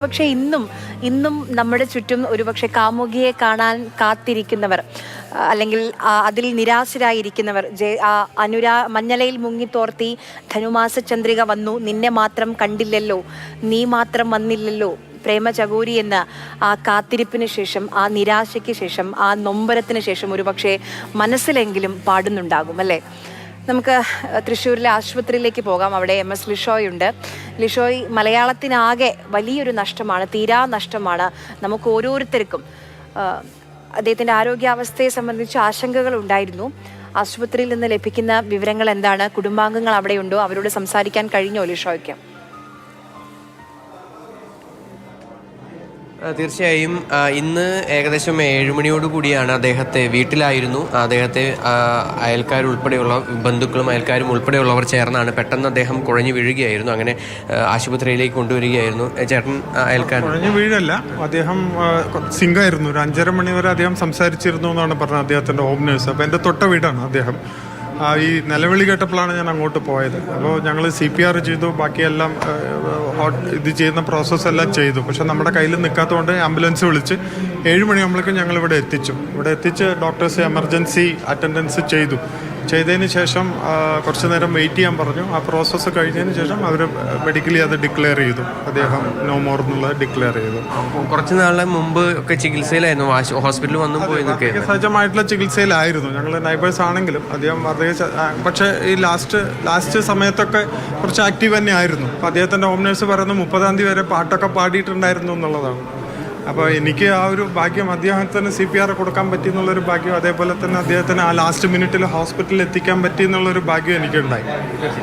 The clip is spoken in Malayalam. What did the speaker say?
പക്ഷെ ഇന്നും ഇന്നും നമ്മുടെ ചുറ്റും ഒരുപക്ഷെ കാമുകിയെ കാണാൻ കാത്തിരിക്കുന്നവർ അല്ലെങ്കിൽ അതിൽ നിരാശരായിരിക്കുന്നവർ ജെ അനുരാ മഞ്ഞലയിൽ മുങ്ങിത്തോർത്തി ധനുമാസ ചന്ദ്രിക വന്നു നിന്നെ മാത്രം കണ്ടില്ലല്ലോ നീ മാത്രം വന്നില്ലല്ലോ പ്രേമ ചകോരി എന്ന ആ കാത്തിരിപ്പിന് ശേഷം ആ നിരാശയ്ക്ക് ശേഷം ആ നൊമ്പരത്തിന് ശേഷം ഒരുപക്ഷെ മനസ്സിലെങ്കിലും പാടുന്നുണ്ടാകും അല്ലേ? നമുക്ക് തൃശ്ശൂരിലെ ആശുപത്രിയിലേക്ക് പോകാം. അവിടെ എം എസ് ലിഷോയ് ഉണ്ട്. ലിഷോയ് മലയാളത്തിനാകെ വലിയൊരു നഷ്ടമാണ് തീരാ നഷ്ടമാണ്. നമുക്ക് ഓരോരുത്തർക്കും അദ്ദേഹത്തിന്റെ ആരോഗ്യാവസ്ഥയെ സംബന്ധിച്ച് ആശങ്കകൾ ഉണ്ടായിരുന്നു. ആശുപത്രിയിൽ നിന്ന് ലഭിക്കുന്ന വിവരങ്ങൾ എന്താണ്? കുടുംബാംഗങ്ങൾ അവിടെയുണ്ടോ? അവരോട് സംസാരിക്കാൻ കഴിഞ്ഞോ ലിഷോയ്ക്ക്? തീർച്ചയായും ഇന്ന് ഏകദേശം ഏഴ് മണിയോട് കൂടിയാണ് അദ്ദേഹത്തെ വീട്ടിലായിരുന്നു. അദ്ദേഹത്തെ അയൽക്കാരുൾപ്പെടെയുള്ള ബന്ധുക്കളും അയൽക്കാരും ഉൾപ്പെടെയുള്ളവർ ചേർന്നാണ് പെട്ടെന്ന് അദ്ദേഹം കുഴഞ്ഞു വീഴുകയായിരുന്നു. അങ്ങനെ ആശുപത്രിയിലേക്ക് കൊണ്ടുവരികയായിരുന്നു. ചേട്ടൻ അയൽക്കാരൻ. കുഴഞ്ഞു വീഴല്ല. അദ്ദേഹം സിംഗായിരുന്നു. ഒരു അഞ്ചര മണി വരെ അദ്ദേഹം സംസാരിച്ചിരുന്നു എന്നാണ് പറഞ്ഞത് അദ്ദേഹത്തിന്റെ ഹോം നേഴ്സ്. അപ്പോൾ എന്റെ തൊട്ട വീടാണ് അദ്ദേഹം. ഈ നിലവിളി കേട്ടപ്പോഴാണ് ഞാൻ അങ്ങോട്ട് പോയത്. അപ്പോൾ ഞങ്ങൾ സി പി ആർ ചെയ്തു ബാക്കിയെല്ലാം ഹോട്ട് ഇത് ചെയ്യുന്ന പ്രോസസ്സ് എല്ലാം ചെയ്തു. പക്ഷെ നമ്മുടെ കയ്യിൽ നിൽക്കാത്തതുകൊണ്ട് ആംബുലൻസ് വിളിച്ച് ഏഴ് മണിയാകുമ്പോഴേക്കും ഞങ്ങൾ ഇവിടെ എത്തിച്ചു. ഇവിടെ എത്തിച്ച് ഡോക്ടേഴ്സ് എമർജൻസി അറ്റൻഡൻസ് ചെയ്തു. ചെയ്തതിന് ശേഷം കുറച്ച് നേരം വെയിറ്റ് ചെയ്യാൻ പറഞ്ഞു. ആ പ്രോസസ്സ് കഴിഞ്ഞതിന് ശേഷം അവർ മെഡിക്കലി അത് ഡിക്ലെയർ ചെയ്തു. അദ്ദേഹം നോ മോർ എന്നുള്ളത് ഡിക്ലെയർ ചെയ്തു. കുറച്ച് നാളെ മുമ്പ് ഒക്കെ ചികിത്സയിലായിരുന്നു. ഹോസ്പിറ്റലിൽ വന്നു പോയി സഹജമായിട്ടുള്ള ചികിത്സയിലായിരുന്നു. ഞങ്ങൾ നൈബേഴ്സ് ആണെങ്കിലും അദ്ദേഹം അദ്ദേഹം പക്ഷേ ഈ ലാസ്റ്റ് ലാസ്റ്റ് സമയത്തൊക്കെ കുറച്ച് ആക്റ്റീവ് തന്നെ ആയിരുന്നു അപ്പോൾ അദ്ദേഹത്തിന്റെ ഹോം നേഴ്സ് പറയുന്നത് മുപ്പതാം തീയതി വരെ പാട്ടൊക്കെ പാടിയിട്ടുണ്ടായിരുന്നു എന്നുള്ളതാണ്. അപ്പോൾ എനിക്ക് ആ ഒരു ഭാഗ്യം അദ്ദേഹത്തിന് സി പി ആർ കൊടുക്കാൻ പറ്റി എന്നുള്ളൊരു ഭാഗ്യം അതേപോലെ തന്നെ അദ്ദേഹത്തിന് ആ ലാസ്റ്റ് മിനിറ്റിൽ ഹോസ്പിറ്റലിൽ എത്തിക്കാൻ പറ്റി എന്നുള്ളൊരു ഭാഗ്യം എനിക്കുണ്ടായി.